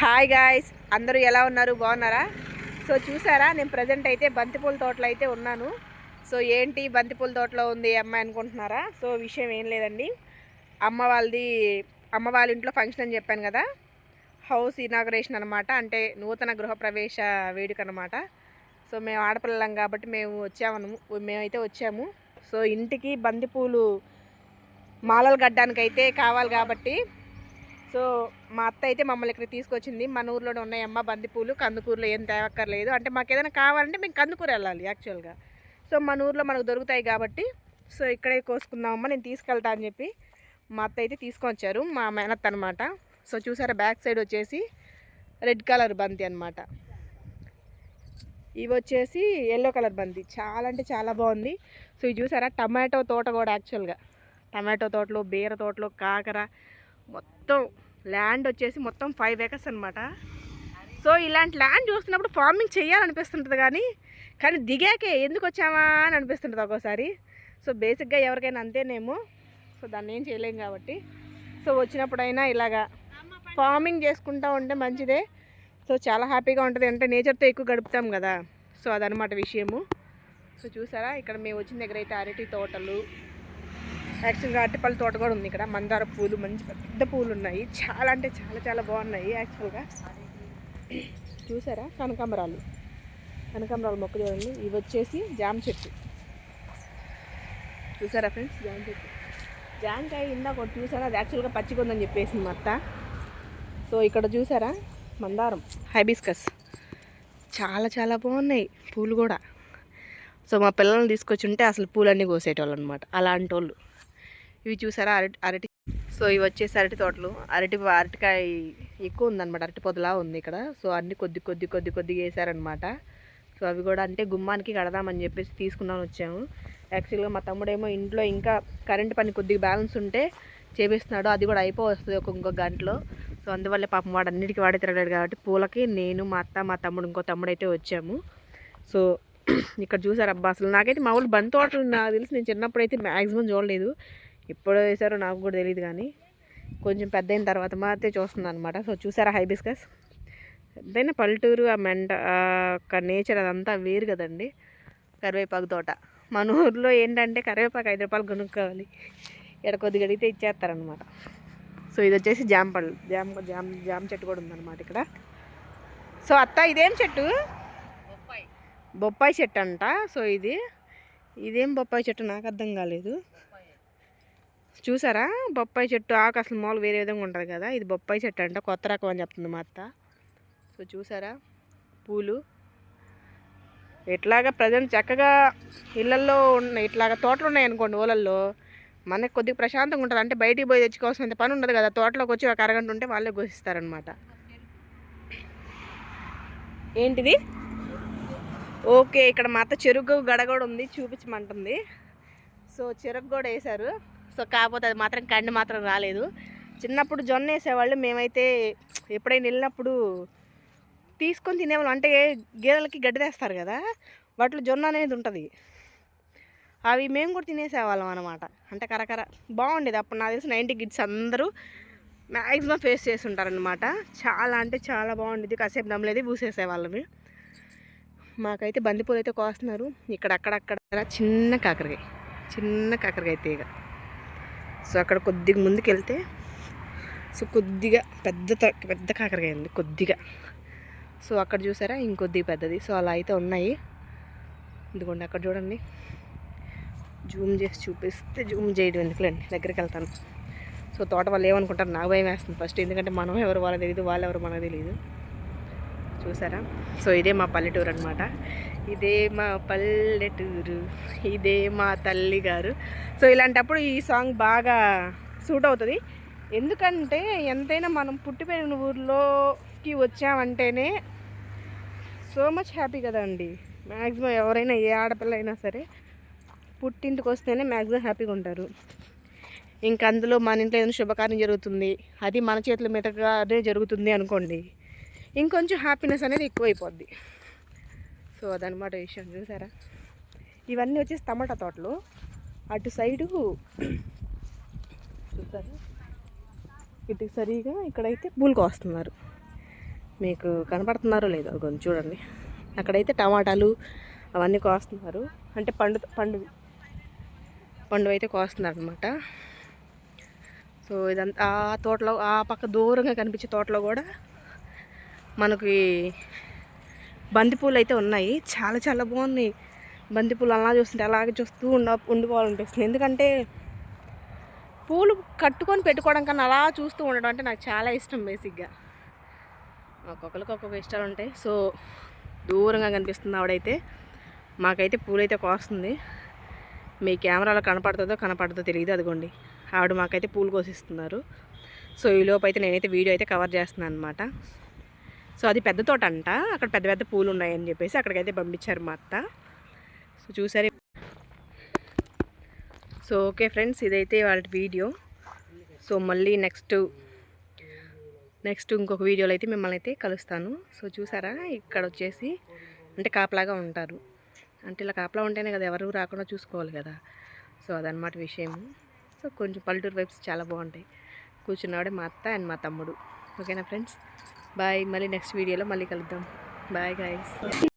Hi guys అందరూ ఎలా ఉన్నారు? బాగున్నారా? సో చూసారా నేను ప్రజెంట్ అయితే బంతిపూల తోటలో అయితే ఉన్నాను. సో ఏంటి బంతిపూల తోటలో ఉంది అమ్మాయి అనుకుంటున్నారా? సో విషయం ఏం లేదండి. అమ్మ వాళ్ళది అమ్మ వాళ్ళ ఇంట్లో ఫంక్షన్ అని చెప్పాను కదా. హౌస్ ఇనాగరేషన్ అనమాట అంటే నూతన గృహప్రవేశ వేడుక అనమాట సో మేము ఆడపిల్లలం కాబట్టి మేము వచ్చాము మేమైతే వచ్చాము. సో ఇంటికి బంతిపూలు మాలలు కట్టడానికి అయితే కావాలి కాబట్టి సో మా అత్త అయితే మమ్మల్ని ఇక్కడ తీసుకొచ్చింది. మన ఊర్లోనే ఉన్నాయమ్మ బంతిపూలు కందుకూరులో ఏం తేవక్కర్లేదు. అంటే మాకు ఏదైనా కావాలంటే మేము కందుకూరు వెళ్ళాలి యాక్చువల్గా. సో మన ఊర్లో మనకు దొరుకుతాయి కాబట్టి సో ఇక్కడే కోసుకుందామమ్మా నేను తీసుకెళ్తా అని చెప్పి మా అత్త అయితే తీసుకొచ్చారు. మా మేనత్త అనమాట సో చూసారా బ్యాక్ సైడ్ వచ్చేసి రెడ్ కలర్ బంతి అనమాట ఇవి వచ్చేసి ఎల్లో కలర్ బంతి. చాలా అంటే చాలా బాగుంది. సో ఇది చూసారా టమాటో తోట కూడా యాక్చువల్గా. టమాటో తోటలో బీర తోటలో కాకర మొత్తం ల్యాండ్ వచ్చేసి మొత్తం ఫైవ్ ఏకర్స్ అనమాట సో ఇలాంటి ల్యాండ్ చూస్తున్నప్పుడు ఫార్మింగ్ చేయాలనిపిస్తుంటుంది కానీ కానీ దిగాకే ఎందుకు వచ్చామా అని అనిపిస్తుంటుంది ఒక్కోసారి. సో బేసిక్గా ఎవరికైనా అంతేనేమో. సో దాన్ని ఏం చేయలేం కాబట్టి. సో వచ్చినప్పుడైనా ఇలాగా ఫార్మింగ్ చేసుకుంటూ ఉంటే మంచిదే. సో చాలా హ్యాపీగా ఉంటుంది. అంటే నేచర్తో ఎక్కువ గడుపుతాం కదా. సో అదనమాట విషయము. సో చూసారా? ఇక్కడ మేము వచ్చిన దగ్గర అయితే అరటి తోటలు యాక్చువల్గా అరటిపల్లి తోట కూడా ఉంది ఇక్కడ. మందార పూలు మంచి పెద్ద పూలు ఉన్నాయి. చాలా అంటే చాలా చాలా బాగున్నాయి యాక్చువల్గా చూసారా? కనకాంబరాలు. కనకాంబరాలు మొక్క చూడండి. ఇవి వచ్చేసి జామ చెట్టు. చూసారా ఫ్రెండ్స్ జామ చెట్టు. జామకాయ ఇందాక ఒకటి చూసారా? అది యాక్చువల్గా పచ్చిగా ఉందని చెప్పేసింది మత్త సో ఇక్కడ చూసారా? మందారం. హైబిస్కస్ చాలా చాలా బాగున్నాయి పూలు కూడా. సో మా పిల్లల్ని తీసుకొచ్చి ఉంటే అసలు పూలన్నీ కోసేటోళ్ళు అనమాట అలాంటి వాళ్ళు ఇవి చూసారా? అరటి అరటి. సో ఇవి వచ్చేసి అరటి తోటలు. అరటి అరటికాయ ఎక్కువ ఉందన్నమాట. అరటి పొదలా ఉంది ఇక్కడ. సో అన్ని కొద్ది కొద్ది కొద్ది కొద్దిగా వేసారనమాట సో అవి కూడా అంటే గుమ్మానికి కడదామని చెప్పేసి తీసుకున్నాను వచ్చాము. యాక్చువల్గా మా తమ్ముడేమో ఇంట్లో ఇంకా కరెంట్ పని కొద్దిగా బ్యాలెన్స్ ఉంటే చేపిస్తున్నాడు. అది కూడా అయిపోవస్తుంది ఒక ఇంకో గంటలో. సో అందువల్ల పాపం వాడు అన్నిటికీ వాడే తిరగలేడు కాబట్టి పూలకి నేను మా అత్త మా తమ్ముడు ఇంకో తమ్ముడు అయితే వచ్చాము. సో ఇక్కడ చూసారు అబ్బా! అసలు నాకైతే మా ఊళ్ళు బంతి తోటలు నాకు తెలిసి నేను చిన్నప్పుడు అయితే మ్యాక్సిమం చూడలేదు. ఎప్పుడు వేసారో నాకు కూడా తెలియదు కానీ కొంచెం పెద్ద అయిన తర్వాత మాత్రమే చూస్తున్నాను అనమాట సో చూసారా హైబిస్కస్? ఎంతైనా పల్లెటూరు ఆ మెంట ఒక నేచర్ అదంతా వేరు కదండి. కరివేపాకు తోట. మన ఊర్లో ఏంటంటే కరివేపాకు ఐదు రూపాయలు కొనుక్కోవాలి. ఇక్కడ కొద్దిగా అడిగితే ఇచ్చేస్తారనమాట సో ఇది వచ్చేసి జామ పళ్ళు జామ జామ జామ చెట్టు కూడా ఉందన్నమాట ఇక్కడ. సో అత్త ఇదేం చెట్టు? బొప్పాయి చెట్టు అంట. సో ఇది. ఇదేం బొప్పాయి చెట్టు? నాకు అర్థం కాలేదు. చూసారా? బొప్పాయి చెట్టు ఆకు అసలు మామూలు వేరే విధంగా ఉంటుంది కదా ఇది బొప్పాయి చెట్టు అంట కొత్త రకం అని చెప్తుంది మా అత్త. సో చూసారా? పూలు. ఇట్లాగా ప్రజెంట్ చక్కగా ఇళ్ళల్లో ఉన్న ఇట్లాగా తోటలు ఉన్నాయి అనుకోండి ఊళ్ళల్లో మనకి కొద్దిగా ప్రశాంతంగా ఉంటుంది అంటే బయటికి పోయి తెచ్చుకోవాల్సినంత పని ఉండదు కదా తోటలోకి వచ్చి ఒక అరగంట ఉంటే వాళ్ళే ఘోషిస్తారనమాట ఏంటిది? ఓకే ఇక్కడ మా అత్త చెరుకు గడ కూడా ఉంది చూపించమంటుంది. సో చెరుకు కూడా వేశారు. సో కాకపోతే అది మాత్రం కండి మాత్రం రాలేదు. చిన్నప్పుడు జొన్న వేసేవాళ్ళు మేమైతే ఎప్పుడైనా వెళ్ళినప్పుడు తీసుకొని తినేవాళ్ళం. అంటే గేదెలకి గడ్డి తెస్తారు కదా వాటిలో జొన్న అనేది ఉంటుంది. అవి మేము కూడా తినేసేవాళ్ళం అనమాట అంటే కరకర. బాగుండేది. అప్పుడు నాకు తెలిసి నైంటీ కిడ్స్ అందరూ మ్యాక్సిమం ఫేస్ చేస్తుంటారనమాట చాలా అంటే చాలా బాగుండేది. కాసేపు నమ్మలేదు పూసేసేవాళ్ళమి. మాకైతే బంతిపూలు అయితే కోస్తున్నారు. ఇక్కడ అక్కడక్కడ చిన్న కాకరకాయ. చిన్న కాకరకాయ తీగ. సో అక్కడ కొద్దిగా ముందుకు వెళ్తే సో కొద్దిగా పెద్ద పెద్ద కాకరకాయ ఉంది కొద్దిగా. సో అక్కడ చూసారా ఇంకొద్దిగా పెద్దది. సో అలా అయితే ఉన్నాయి. ఇదిగోండి అక్కడ చూడండి. జూమ్ చేసి చూపిస్తే జూమ్ చేయడం ఎందుకులేండి? దగ్గరికి వెళ్తాను. సో తోట వాళ్ళు ఏమనుకుంటారు? నాకు భయం వేస్తుంది ఫస్ట్ ఎందుకంటే మనం ఎవరు వాళ్ళకి తెలియదు వాళ్ళు ఎవరు మనకు తెలియదు చూసారా? సో ఇదే మా పల్లెటూరు అనమాట ఇదే మా పల్లెటూరు ఇదే మా తల్లి గారు సో ఇలాంటప్పుడు ఈ సాంగ్ బాగా సూట్ అవుతుంది. ఎందుకంటే ఎంతైనా మనం పుట్టిపోయిన ఊర్లోకి వచ్చామంటేనే సో మచ్ హ్యాపీ కదండి మ్యాక్సిమం ఎవరైనా ఏ ఆడపిల్ల అయినా సరే పుట్టింటికి వస్తేనే మ్యాక్సిమం హ్యాపీగా ఉంటారు. ఇంకా అందులో మన ఇంట్లో ఏదైనా శుభకార్యం జరుగుతుంది అది మన చేతుల మీదగానే జరుగుతుంది అనుకోండి. ఇంకొంచెం హ్యాపీనెస్ అనేది ఎక్కువైపోద్ది. సో అదనమాట విషయం చూసారా? ఇవన్నీ వచ్చేసి టమాటా తోటలు. అటు సైడు చూసారా? ఇటు సరిగా ఇక్కడైతే పూలు కోస్తున్నారు మీకు కనపడుతున్నారో లేదో కొంచెం చూడండి. అక్కడైతే టమాటాలు అవన్నీ కోస్తున్నారు. అంటే పండు పండు పండు అయితే కోస్తున్నారు అనమాట సో ఇదంతా ఆ తోటలో ఆ పక్క దూరంగా కనిపించే తోటలో కూడా మనకి బంతిపూలు అయితే ఉన్నాయి. చాలా చాలా బాగున్నాయి. బంతిపూలు అలా చూస్తుంటే అలాగే చూస్తూ ఉండ ఉండిపోవాలనిపిస్తుంది. ఎందుకంటే పూలు కట్టుకొని పెట్టుకోవడం కన్నా అలా చూస్తూ ఉండడం అంటే నాకు చాలా ఇష్టం బేసిక్గా. ఒక్కొక్కరికి ఒక్కొక్క ఇష్టాలు ఉంటాయి. సో దూరంగా కనిపిస్తుంది ఆవిడైతే. మాకైతే పూలైతే కోస్తుంది. మీ కెమెరాలో కనపడుతుందో కనపడుతుందో తెలియదు అదిగోండి. ఆవిడ మాకైతే పూలు కోసిస్తున్నారు. సో ఈ లోపు అయితే నేనైతే వీడియో అయితే కవర్ చేస్తున్నాను అనమాట సో అది పెద్ద తోట అంట అక్కడ పెద్ద పెద్ద పూలు ఉన్నాయని చెప్పేసి అక్కడికైతే పంపించారు మా అత్త. సో చూసారు. సో ఓకే ఫ్రెండ్స్ ఇదైతే వాళ్ళ వీడియో. సో మళ్ళీ నెక్స్ట్ నెక్స్ట్ ఇంకొక వీడియోలో అయితే మిమ్మల్ని అయితే కలుస్తాను. సో చూసారా ఇక్కడ వచ్చేసి అంటే కాపలాగా ఉంటారు. అంటే ఇలా కాపలా ఉంటేనే కదా ఎవరు రాకుండా చూసుకోవాలి కదా. సో అదనమాట విషయం. సో కొంచెం పల్లెటూరు వైబ్స్ చాలా బాగుంటాయి. కూర్చున్నవాడే మా అత్త అండ్ మా తమ్ముడు. ఓకేనా ఫ్రెండ్స్? బాయ్. మళ్ళీ నెక్స్ట్ వీడియోలో మళ్ళీ కలుద్దాం. Bye guys